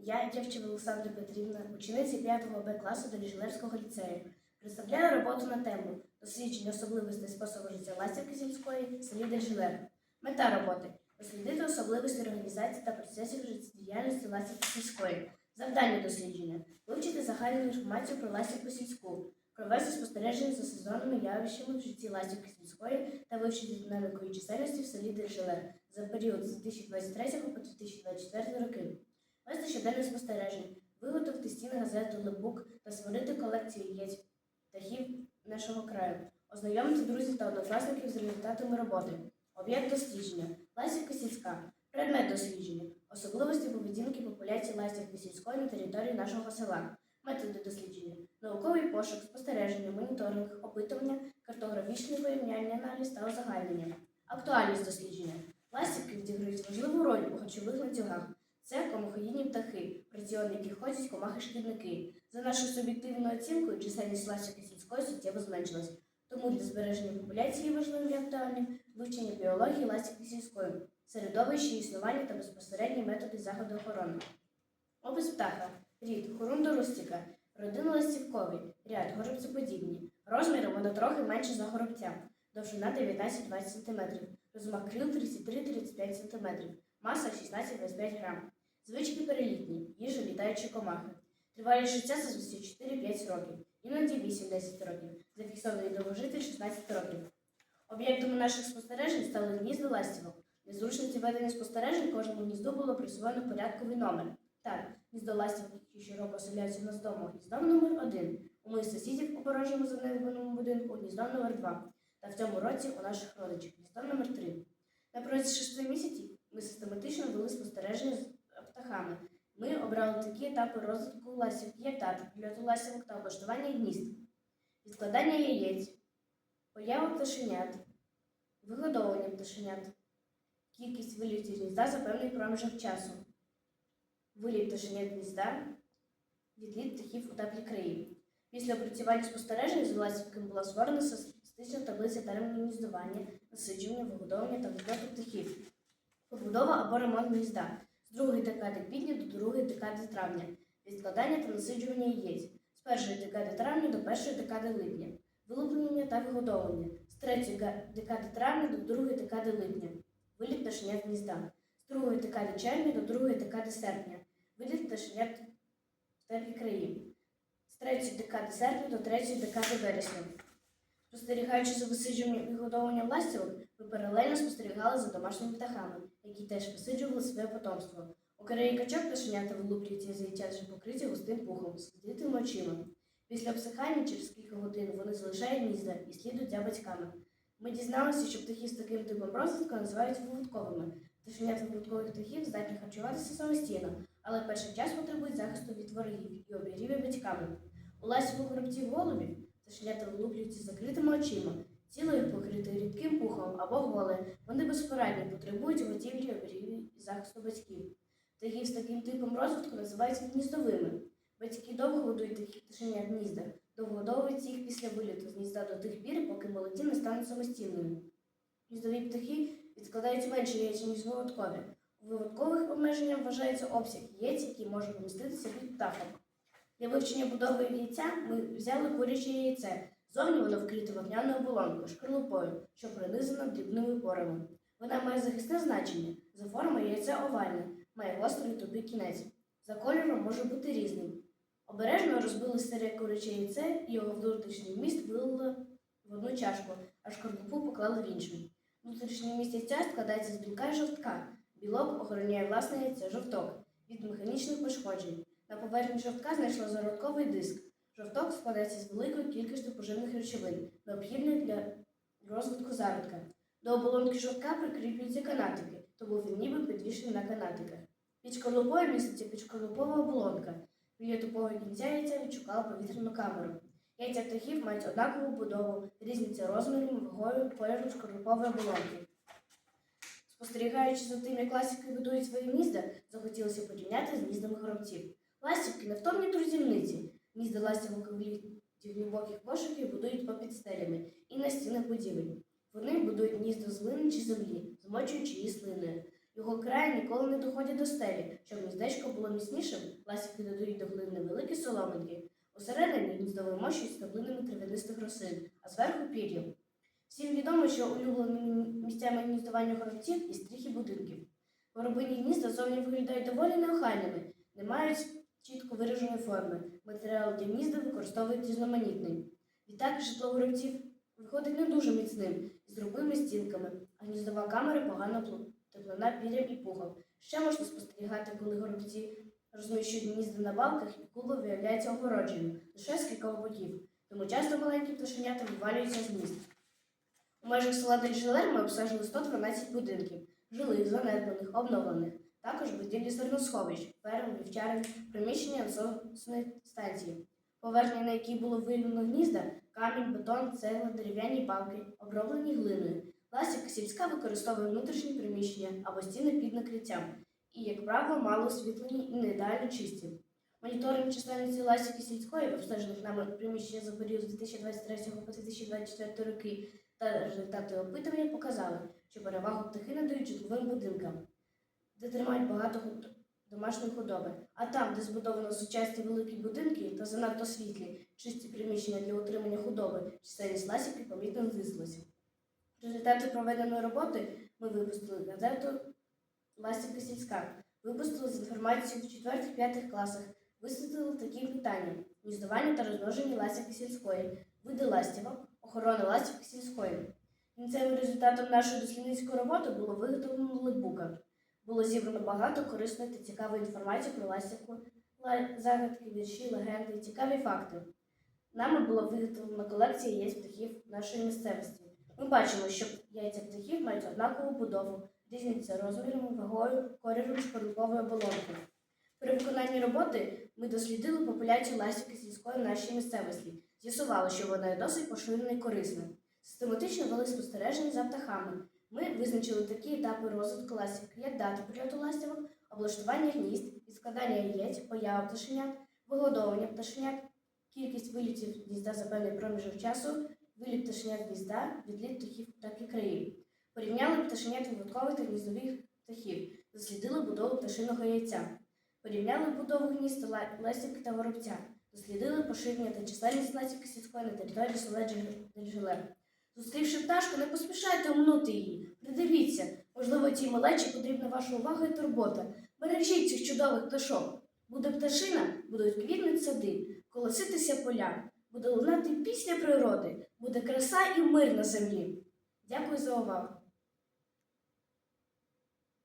Я, Дєвчева Олександра Петрівна, учениця 5 Б класу Доліжелевського ліцею. Представляю роботу на тему дослідження особливостей способу життя ластівки сільської селі Дельжилев. Мета роботи дослідити особливості організації та процесів життєдіяльності ластівки сільської. Завдання дослідження вивчити загальну інформацію про ластівку сільську, провести спостереження за сезонними явищами в житті ластівки сільської та вивчити динаміку її чисельності в селі Дельжилев за період з 2023 по 2024 роки. Вести щоденне спостережень, виготовити стіни газету Лебук та створити колекцію яєць птахів нашого краю, ознайомити друзів та однокласників з результатами роботи, об'єкт дослідження, ластівка сільська, предмет дослідження, особливості поведінки популяції ластівки сільської на території нашого села, методи дослідження, науковий пошук, спостереження, моніторинг, опитування, картографічне порівняння, аналіз та узагальнення, актуальність дослідження. Ластівки відіграють важливу роль у харчових ланцюгах. Це комахоїдні птахи, в раціон яких ходять комахи-шкідники. За нашою суб'єктивною оцінкою, чисельність ластівки сільської суттєво зменшилась. Тому для збереження популяції важливим і актуальним вивчення біології ластівки сільської, середовище, існування та безпосередні методи заходу охорони. Опис птаха. Рід Хорунда рустіка, родина ластівковий, ряд горобцеподібні. Розміром вона трохи менше за горобця, довжина 19-20 см, розмах крил 33-35 см, маса 16-25 грам. Звички перелітні, їжа літаючі комахи. Тривалість життя зазвичай 4-5 років, іноді 8-10 років, зафіксований довгожитель 16 років. Об'єктами наших спостережень стали гнізда ластівок. Зручності ведення спостережень кожному гнізду було присвоєно порядковий номер. Так, гніздо ластівок, які щороку оселяються в нас вдома, гніздо номер 1 у моїх сусідів у порожньому занедбаному будинку гніздо номер 2 та в цьому році у наших родичів гніздо номер 3 На протязі шести місяців ми систематично вели спостереження такі етапи розвитку як дати прильоту ластівок та облаштування гнізд, відкладання яєць, поява пташенят, вигодовування пташенят, кількість вилітів гнізда за певний проміжок часу, виліт пташенят гнізда, відліт птахів у теплі краї. Після опрацювання спостережень з ластівками була створена статистична таблиця термінів гніздування, насидження, вигодовування та відльоту птахів, побудова або ремонт гнізда з другої декади квітня до другої декади травня, відкладання та насиджування яєць, з першої декади травня до першої декади липня, вилуплення та вигодовування, з третьої декади травня до другої декади липня, виліт пташенят гнізда, з другої декади червня до другої декади серпня, виліт пташенят в теплі краї, з третьої декади серпня до третьої декади вересня. Спостерігаючи за висиджуванням і вигодовуванням ластівок, ми паралельно спостерігали за домашніми птахами, які теж висиджували своє потомство. У кореї качок пташенята вилуплюються з яйця покриті густим пухом, з відкритими очима. Після обсихання через кілька годин вони залишають гнізда і слідують за батьками. Ми дізналися, що птахи з таким типом розвитку називають виводковими. Пташенята виводкових птахів здатні харчуватися самостійно, але перший час потребують захисту від ворогів і обігрівів батьками. У ласі горобців голубів пташенята вилуплюються з закритими очима, тіло їх покрите рідким пухом або голе. Вони безпорадні, потребують готівлі, оберігів і захисту батьків. Птахів з таким типом розвитку називаються гніздовими. Батьки довго годують таких пташенят гнізда, довгодовують їх після виліту з гнізда до тих пір, поки молоді не стануть самостійними. Гніздові птахи відкладають менше яєць, ніж виводкові. У виводкових обмеженням вважається обсяг яєць, який може поміститися під птахом. Для вивчення будови яйця ми взяли куряче яйце. Зовні воно вкрите вогняною оболонкою, шкарлупою, що пронизана дрібними порами. Вона має захисне значення. За формою яйце овальне, має гострий тупий кінець. За кольором може бути різним. Обережно розбили старе куряче яйце і його внутрішній міст вилили в одну чашку, а шкарлупу поклали в іншу. Внутрішній міст яйця складається з білка і жовтка. Білок охороняє власне яйце жовток від механічних пошкоджень. На поверхні жовтка знайшла зародковий диск. Жовток складається з великої кількості поживних речовин, необхідних для розвитку зародка. До оболонки жовтка прикріплюються канатики, тому він ніби підвішений на канатиках. Під шкарлупою міститься підшкарлупова оболонка. Біля тупого кінця яйця відшукала повітряну камеру. Яйця птахів мають однакову будову, різняться розміром, вагою, кольором шкарлупової оболонки. Спостерігаючи за тим, як ластівки будують свої гнізда, захотілося порівняти з гніздами горобців. Ластівки невтомні трудівниці. У глибоких пошуків будують попід стелями і на стінах будівель. Вони будують гнізда з глини чи землі, змочуючи її слиною. Його краї ніколи не доходять до стелі. Щоб гніздечко було міцнішим, ластівки додають до глини невеликі соломинки. Усередині гніздо вимощують стеблинами травянистих рослин, а зверху пір'ям. Всім відомо, що улюбленими місцями гніздування горобців є стріхи будинків. Воробині гнізда зовні виглядають доволі неохайними, не мають чітко вираженої форми. Матеріал для гнізда використовують різноманітний. Відтак житло горобців виходить не дуже міцним, з грубими стінками, а гніздова камера погано теплина пір'ям і пухом. Ще можна спостерігати, коли горобці розміщують гнізда на балках і куло виявляється огородженим лише з кількох боків, тому часто маленькі пташенята вивалюються з гнізд. У межах села Дельжилер ми обстежили 112 будинків, жилих, занедбаних, обновлених, також будівлі зерносховищ, ферм, вівчарень, приміщення насосної станції, поверхня, на якій було виявлено гнізда, камінь, бетон, цегла, дерев'яні балки, оброблені глиною. Ластівка сільська використовує внутрішні приміщення або стіни під накриттям і, як правило, мало освітлені і не ідеально чисті. Моніторинг чисельності ластівки сільської, обстежених нами приміщення за період з 2023 по 2024 роки, та результати опитування показали, що перевагу птахи надають житловим будинкам, де тримають багато домашньої худоби. А там, де збудовано сучасні великі будинки та занадто світлі, чисті приміщення для утримання худоби, чисельність ласівки помітно знизилася. Результати проведеної роботи ми випустили газету Ластівка сільська. Випустили з інформацією в 4-5 класах. Висвітлили такі питання: гніздування та розмноження ластівки сільської, види ластівок, охорона ластівки сільської. Кінцевим результатом нашої дослідницької роботи було виготовлено летбука. Було зібрано багато корисної та цікавої інформації про ластівку, загадки, вірші, легенди, цікаві факти. Нами було виготовлено колекція яєць птахів нашої місцевості. Ми бачимо, що яйця птахів мають однакову будову, різняться розмірами, вагою, кольором шпарункової оболонки. При виконанні роботи ми дослідили популяцію ластівки сільської в нашій місцевості. З'ясували, що вона є досить поширена і корисна. Систематично вели спостереження за птахами. Ми визначили такі етапи розвитку ластівки, як дата прильоту ластівок, облаштування гнізд, відскладання яєць, поява пташенят, вигодовування пташенят, кількість вилітів гнізда за певний проміжок часу, виліт пташенят гнізда, відліт птахів так і країв. Порівняли пташенят виводкових та гніздових птахів, дослідили будову пташиного яйця. Порівняли будову гнізд ластівки та воробця, дослідили поширення та чисельність ластівки сільської на території села Джи- Дельжиле. Зустрівши пташку, не поспішайте оминути її. Придивіться, можливо, цій малечі потрібна ваша увага і турбота. Бережіть цих чудових пташок. Буде пташина, будуть квітнуть сади, колоситися поля, буде лунати пісня природи, буде краса і мир на землі. Дякую за увагу.